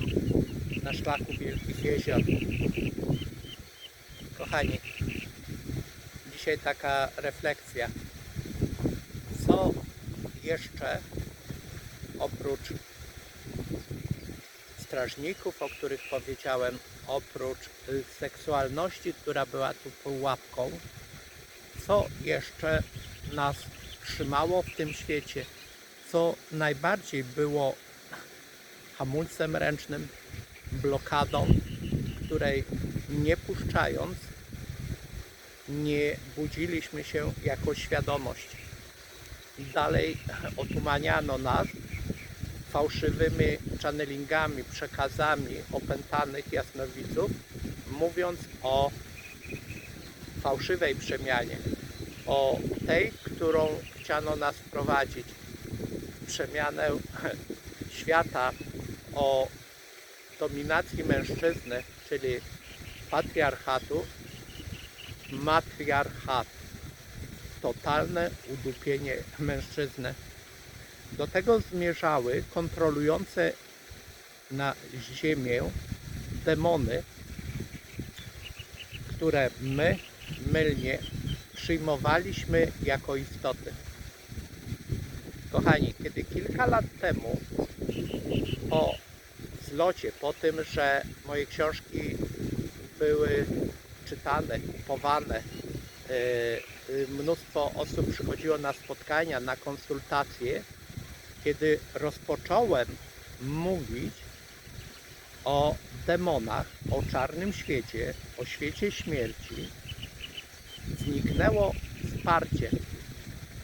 witam na szlaku Wielkich Jezior. Kochani, dzisiaj taka refleksja. Co jeszcze oprócz strażników, o których powiedziałem, oprócz seksualności, która była tu pułapką, co jeszcze nas trzymało w tym świecie, co najbardziej było hamulcem ręcznym, blokadą, której nie puszczając, nie budziliśmy się jako świadomość. Dalej otumaniano nas fałszywymi channelingami, przekazami opętanych jasnowidzów, mówiąc o fałszywej przemianie, o tej, którą chciano nas wprowadzić, przemianę świata, o dominacji mężczyzny, czyli patriarchatu, matriarchat, totalne udupienie mężczyzny. Do tego zmierzały kontrolujące na ziemię demony, które my mylnie przyjmowaliśmy jako istoty. Kochani, kiedy kilka lat temu po zlocie, po tym, że moje książki były czytane, kupowane, e, mnóstwo osób przychodziło na spotkania, na konsultacje, kiedy rozpocząłem mówić o demonach, o czarnym świecie, o świecie śmierci, zniknęło wsparcie.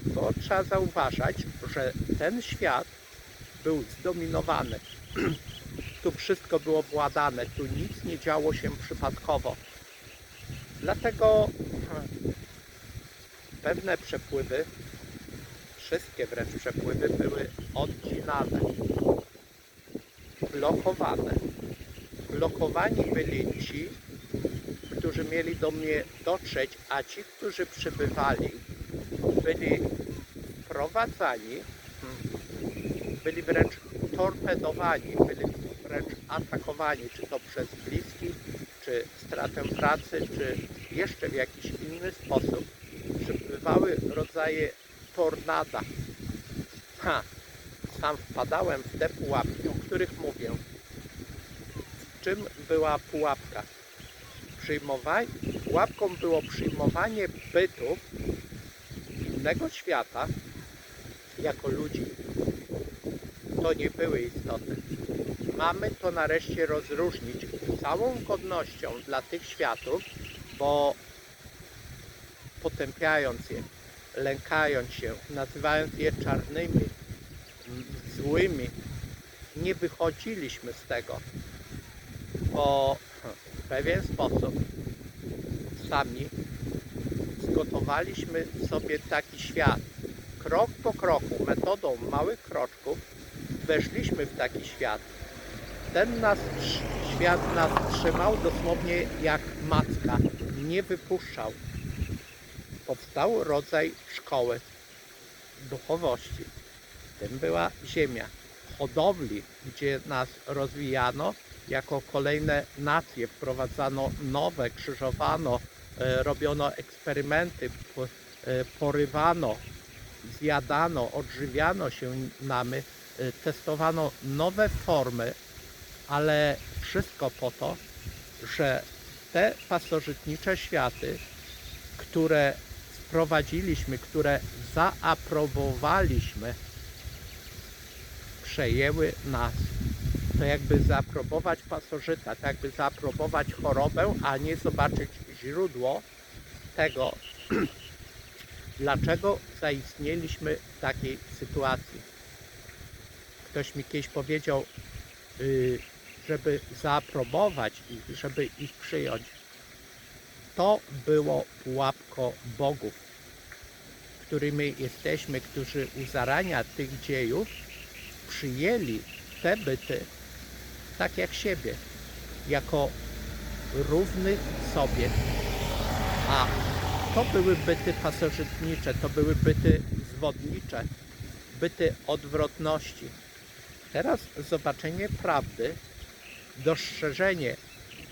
Bo trzeba zauważać, że ten świat był zdominowany. Tu wszystko było władane, tu nic nie działo się przypadkowo. Dlatego hmm, pewne przepływy, wszystkie wręcz przepływy były odcinane, blokowane. Blokowani byli ci, którzy mieli do mnie dotrzeć, a ci, którzy przybywali, byli wprowadzani, hmm, byli wręcz torpedowani, byli wręcz atakowani, czy to przez bliskich, czy stratę pracy, czy jeszcze w jakiś inny sposób. Przybywały rodzaje tornada. Ha! Sam wpadałem w te pułapki, o których mówię. W czym była pułapka? Przyjmowanie, pułapką było przyjmowanie bytów innego świata jako ludzi. To nie były istoty. Mamy to nareszcie rozróżnić całą godnością dla tych światów, bo potępiając je, lękając się, nazywając je czarnymi, złymi, nie wychodziliśmy z tego, bo w pewien sposób sami zgotowaliśmy sobie taki świat. Krok po kroku, metodą małych kroczków, weszliśmy w taki świat. Ten nas, świat nas trzymał dosłownie jak macka, nie wypuszczał. Powstał rodzaj szkoły duchowości. Tym była ziemia, hodowli, gdzie nas rozwijano jako kolejne nacje, wprowadzano nowe, krzyżowano, e, robiono eksperymenty, e, porywano, zjadano, odżywiano się nami, e, testowano nowe formy, ale wszystko po to, że te pasożytnicze światy, które wprowadziliśmy, które zaaprobowaliśmy, przejęły nas. To jakby zaaprobować pasożyta, to jakby zaaprobować chorobę, a nie zobaczyć źródło tego, dlaczego zaistnieliśmy w takiej sytuacji. Ktoś mi kiedyś powiedział, y, żeby zaaprobować ich, żeby ich przyjąć. To było pułapko bogów, którymi jesteśmy, którzy u zarania tych dziejów przyjęli te byty tak jak siebie, jako równych sobie. A to były byty pasożytnicze, to były byty zwodnicze, byty odwrotności. Teraz zobaczenie prawdy dostrzeżenie,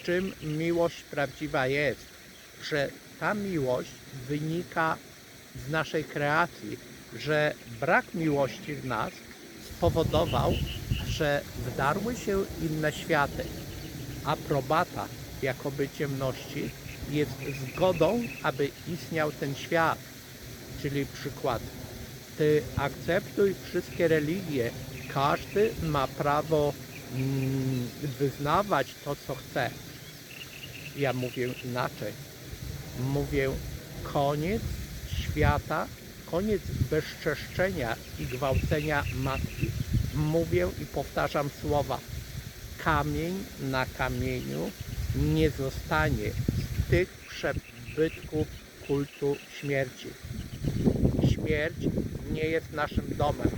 czym miłość prawdziwa jest, że ta miłość wynika z naszej kreacji, że brak miłości w nas spowodował, że wdarły się inne światy. Aprobata jakoby ciemności jest zgodą, aby istniał ten świat. Czyli przykład. Ty akceptuj wszystkie religie. Każdy ma prawo wyznawać to, co chce. Ja mówię inaczej. Mówię koniec świata, koniec bezczeszczenia i gwałcenia matki. Mówię i powtarzam słowa. Kamień na kamieniu nie zostanie z tych przebytków kultu śmierci. Śmierć nie jest naszym domem.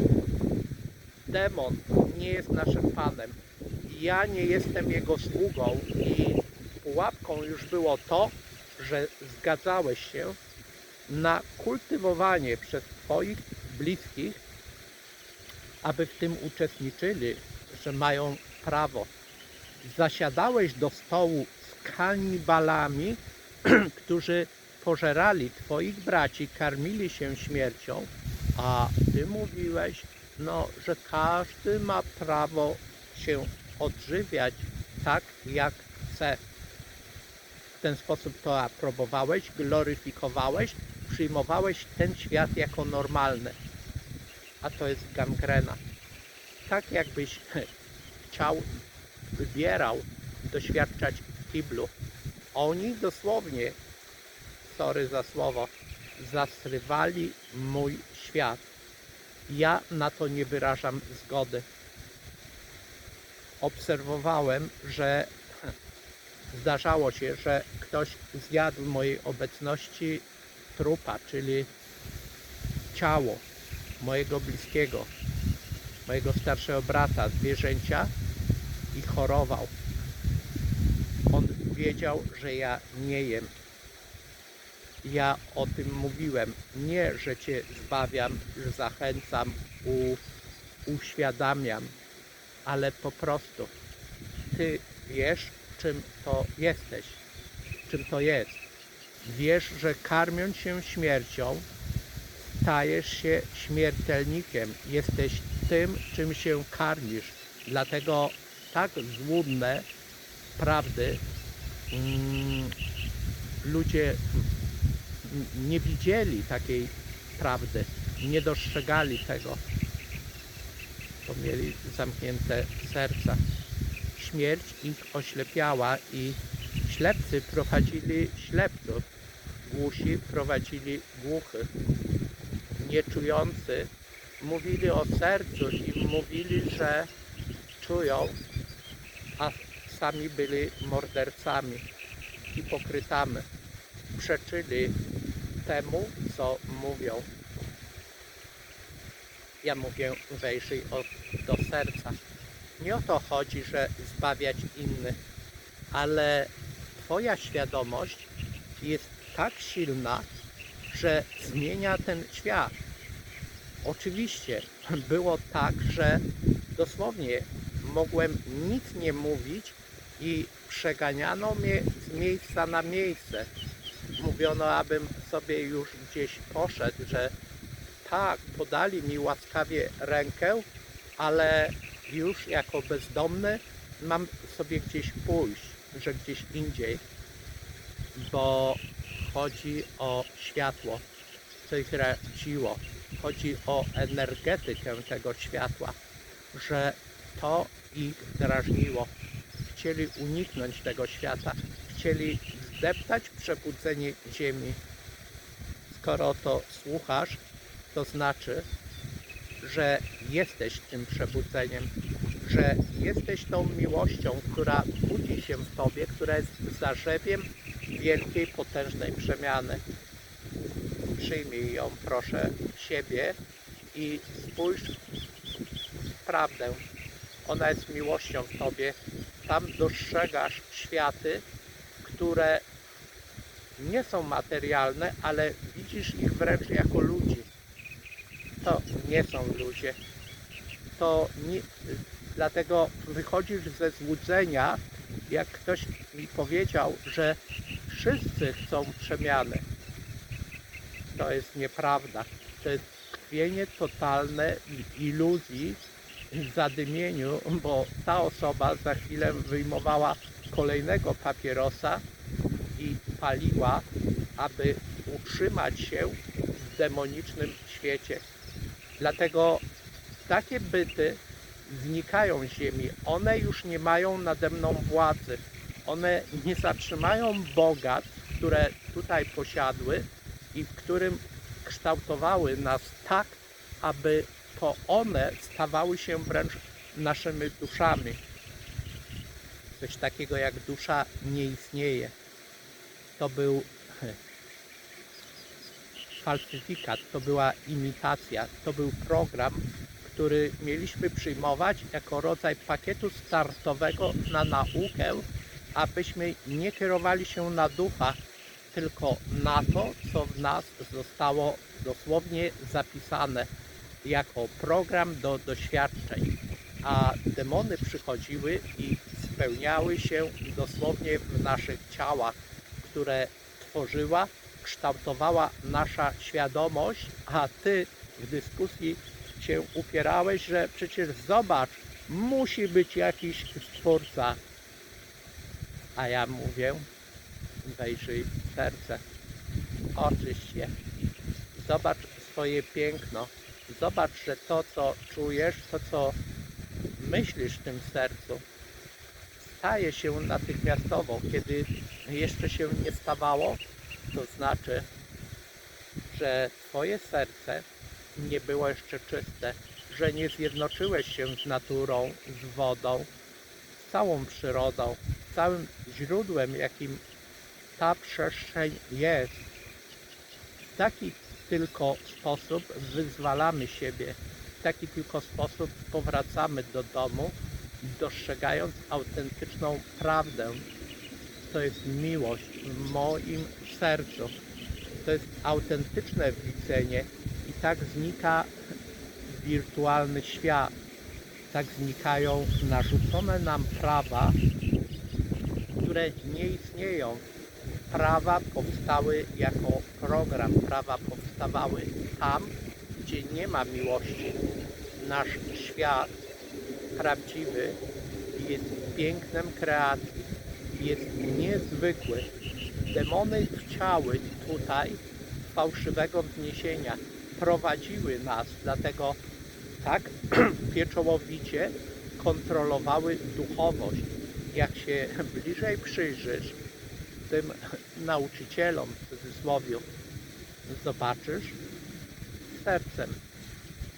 Demon nie jest naszym panem. Ja nie jestem jego sługą i pułapką już było to, że zgadzałeś się na kultywowanie przez Twoich bliskich, aby w tym uczestniczyli, że mają prawo. Zasiadałeś do stołu z kanibalami, którzy pożerali Twoich braci, karmili się śmiercią, a Ty mówiłeś, no, że każdy ma prawo się odżywiać tak, jak chce. W ten sposób to aprobowałeś, gloryfikowałeś, przyjmowałeś ten świat jako normalny. A to jest gangrena. Tak jakbyś chciał, wybierał doświadczać w kiblu. Oni dosłownie, sorry za słowo, zasrywali mój świat. Ja na to nie wyrażam zgody. Obserwowałem, że zdarzało się, że ktoś zjadł mojej obecności trupa, czyli ciało mojego bliskiego, mojego starszego brata, zwierzęcia i chorował. On wiedział, że ja nie jem. Ja o tym mówiłem. Nie, że Cię zbawiam, że zachęcam, u, uświadamiam, ale po prostu Ty wiesz, czym to jesteś, czym to jest. Wiesz, że karmiąc się śmiercią, stajesz się śmiertelnikiem. Jesteś tym, czym się karmisz. Dlatego tak złudne prawdy mm, ludzie nie widzieli takiej prawdy, nie dostrzegali tego, bo mieli zamknięte serca. Śmierć ich oślepiała i ślepcy prowadzili ślepców, głusi prowadzili głuchych, nieczujący mówili o sercu i mówili, że czują, a sami byli mordercami, hipokrytami. Przeczyli temu, co mówią. Ja mówię, wejrzyj do serca. Nie o to chodzi, że zbawiać innych, ale Twoja świadomość jest tak silna, że zmienia ten świat. Oczywiście było tak, że dosłownie mogłem nic nie mówić i przeganiano mnie z miejsca na miejsce. Mówiono, abym sobie już gdzieś poszedł, że tak, podali mi łaskawie rękę, ale już jako bezdomny mam sobie gdzieś pójść, że gdzieś indziej, bo chodzi o światło, co ich radziło. Chodzi o energetykę tego światła, że to ich drażniło. Chcieli uniknąć tego świata, chcieli zdeptać przebudzenie ziemi. Skoro to słuchasz, to znaczy, że jesteś tym przebudzeniem, że jesteś tą miłością, która budzi się w Tobie, która jest zarzewiem wielkiej, potężnej przemiany. Przyjmij ją proszę siebie i spójrz w prawdę. Ona jest miłością w Tobie. Tam dostrzegasz światy, które nie są materialne, ale widzisz ich wręcz jako ludzi. To nie są ludzie. To nie, Dlatego wychodzisz ze złudzenia, jak ktoś mi powiedział, że wszyscy chcą przemiany. To jest nieprawda. To jest tkwienie totalne iluzji, w zadymieniu, bo ta osoba za chwilę wyjmowała kolejnego papierosa paliła, aby utrzymać się w demonicznym świecie. Dlatego takie byty znikają z ziemi. One już nie mają nade mną władzy. One nie zatrzymają bogactw, które tutaj posiadły i w którym kształtowały nas tak, aby to one stawały się wręcz naszymi duszami. Coś takiego jak dusza nie istnieje. To był falsyfikat, to była imitacja, to był program, który mieliśmy przyjmować jako rodzaj pakietu startowego na naukę, abyśmy nie kierowali się na ducha, tylko na to, co w nas zostało dosłownie zapisane jako program do doświadczeń. A demony przychodziły i spełniały się dosłownie w naszych ciałach, które tworzyła, kształtowała nasza świadomość, a ty w dyskusji się upierałeś, że przecież zobacz, musi być jakiś stwórca. A ja mówię, wejrzyj w serce, oczyść je, zobacz swoje piękno, zobacz, że to, co czujesz, to, co myślisz w tym sercu, staje się natychmiastowo. Kiedy jeszcze się nie stawało, to znaczy, że Twoje serce nie było jeszcze czyste, że nie zjednoczyłeś się z naturą, z wodą, z całą przyrodą, z całym źródłem, jakim ta przestrzeń jest. W taki tylko sposób wyzwalamy siebie, w taki tylko sposób powracamy do domu, dostrzegając autentyczną prawdę. To jest miłość w moim sercu. To jest autentyczne widzenie i tak znika wirtualny świat. Tak znikają narzucone nam prawa, które nie istnieją. Prawa powstały jako program, prawa powstawały tam, gdzie nie ma miłości. Nasz świat prawdziwy jest pięknem kreacji, jest niezwykły. Demony chciały tutaj fałszywego wzniesienia, prowadziły nas, dlatego tak pieczołowicie kontrolowały duchowość. Jak się bliżej przyjrzysz tym nauczycielom w cudzysłowie, zobaczysz sercem,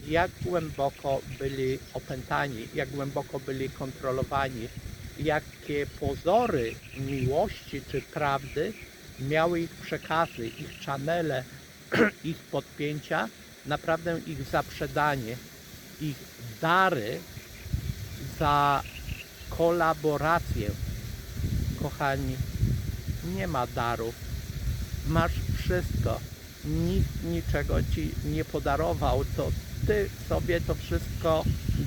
jak głęboko byli opętani, jak głęboko byli kontrolowani, jakie pozory miłości czy prawdy miały ich przekazy, ich channele, ich podpięcia, naprawdę ich zaprzedanie, ich dary za kolaborację. Kochani, nie ma darów. Masz wszystko. Nikt niczego ci nie podarował, to ty sobie to wszystko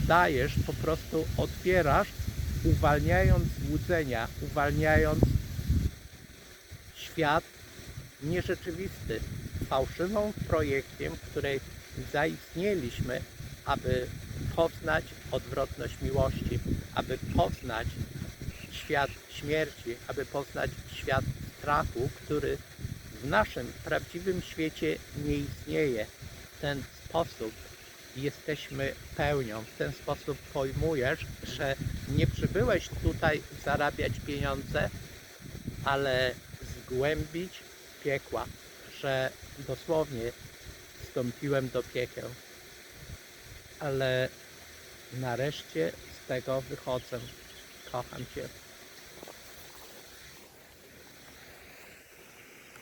dajesz, po prostu otwierasz, uwalniając złudzenia, uwalniając świat nierzeczywisty, fałszywą projekciem, w której zaistnieliśmy, aby poznać odwrotność miłości, aby poznać świat śmierci, aby poznać świat strachu, który w naszym prawdziwym świecie nie istnieje. W ten sposób jesteśmy pełnią. W ten sposób pojmujesz, że nie przybyłeś tutaj zarabiać pieniądze, ale zgłębić piekła, że dosłownie wstąpiłem do piekieł. Ale nareszcie z tego wychodzę. Kocham Cię.